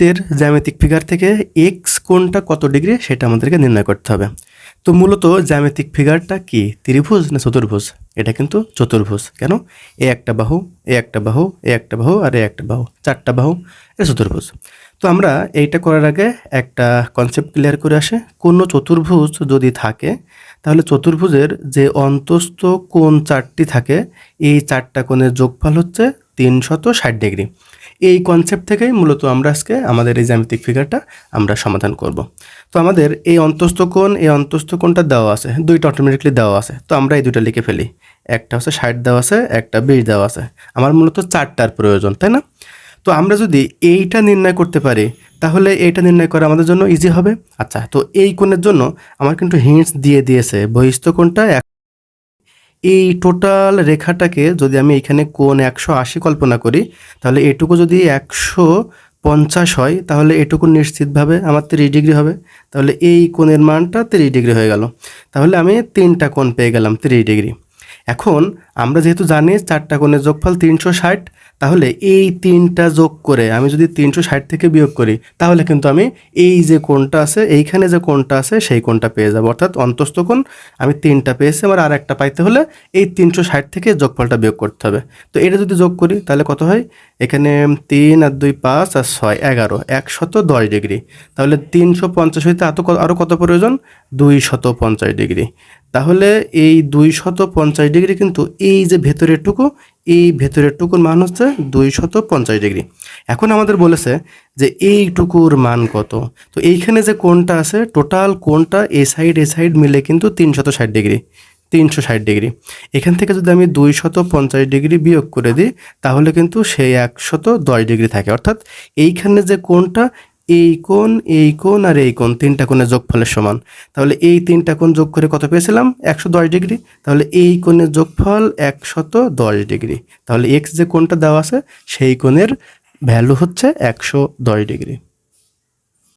এর জ্যামিতিক ফিগার থেকে এক্স কোণটা কত ডিগ্রি সেটা আমাদেরকে নির্ণয় করতে হবে। তো মূলত জ্যামিতিক ফিগারটা কি, ত্রিভুজ না চতুর্ভুজ? এটা কিন্তু চতুর্ভুজ। কেন? এ একটা বাহু, এ একটা বাহু, এ একটা বাহু আর এ একটা বাহু। চারটা বাহু এটা চতুর্ভুজ। তো আমরা এইটা করার আগে একটা কনসেপ্ট ক্লিয়ার করে আসে। কোনো চতুর্ভুজ যদি থাকে, তাহলে চতুর্ভুজের যে অন্তস্থ কোণ চারটি থাকে, এই চারটা কোণের যোগফল হচ্ছে তিনশত ষাট ডিগ্রি। এই কনসেপ্ট থেকেই মূলত আমরা আজকে আমাদের এই জ্যামিতিক ফিগারটা আমরা সমাধান করব। তো আমাদের এই অন্তস্থ কোণ, এই অন্তস্থ কোণটা দেওয়া আছে, দুইটা অটোমেটিকলি দেওয়া আছে। তো আমরা এই দুটো লিখে ফেলি। একটা হচ্ছে ষাট দেওয়া আছে, একটা বিশ দেওয়া আছে। আমার মূলত চারটার প্রয়োজন, তাই না? তো আমরা যদি এইটা নির্ণয় করতে পারি, তাহলে এইটা নির্ণয় করা আমাদের জন্য ইজি হবে। আচ্ছা তো এই কোণের জন্য আমার কিন্তু হিন্টস দিয়ে দিয়েছে, বহিস্থ কোণটা এই টোটাল রেখাটাকে যদি আমি এখানে কোন একশো আশি কল্পনা করি, তাহলে এটুকু যদি একশো পঞ্চাশ হয়, তাহলে এটুকু নিশ্চিতভাবে আমার তিরিশ ডিগ্রি হবে। তাহলে এই কোণের মানটা তিরিশ ডিগ্রি হয়ে গেল। তাহলে আমি তিনটা কোণ পেয়ে গেলাম তিরিশ ডিগ্রি। এখন আমরা যেহেতু জানি চারটা কোণের যোগফল তিনশো ষাট, তাহলে এই তিনটা যোগ করে আমি যদি তিনশো ষাট থেকে বিয়োগ করি, তাহলে কিন্তু আমি এই যে কোণটা আছে, এইখানে যে কোণটা আছে, সেই কোণটা পেয়ে যাব। অর্থাৎ অন্তস্থ কোণ, আমি তিনটা পেয়েছি, আমার আর একটা পাইতে হলে এই তিনশো ষাট থেকে যোগফলটা বিয়োগ করতে হবে। তো এটা যদি যোগ করি, তাহলে কত হয়? এখানে তিন আর দুই পাঁচ আর ছয়, এগারো, একশত দশ ডিগ্রি। তাহলে তিনশো পঞ্চাশ হইতে আরও কত প্রয়োজন? দুই শত পঞ্চাশ ডিগ্রি। তাহলে এই দুই শত পঞ্চাশ ডিগ্রি কিন্তু এই যে ভেতরের টুকু, এই ভেতরের টুকুর মান হচ্ছে দুই শত পঞ্চাশ ডিগ্রি। এখন আমাদের বলেছে যে এইটুকুর মান কত? তো এইখানে যে কোনটা আছে, টোটাল কোনটা এ সাইড এ সাইড মিলে কিন্তু তিনশত ষাট ডিগ্রি তিনশো ষাট ডিগ্রি। এখান থেকে যদি আমি দুই শত পঞ্চাশ ডিগ্রি বিয়োগ করে দিই, তাহলে কিন্তু সেই একশত দশ ডিগ্রি থাকে। অর্থাৎ এইখানে যে কোণটা এই কোণ এই কোণ আর এই কোণ, তিনটা কোণের যোগফলের সমান। তাহলে এই তিনটা কোণ যোগ করে কত পেয়েছিলাম? একশো দশ ডিগ্রি। তাহলে এই কোণের যোগফল একশত দশ ডিগ্রি। তাহলে এক্স যে কোণটা দেওয়া আছে, সেই কোণের ভ্যালু হচ্ছে একশো দশ ডিগ্রি।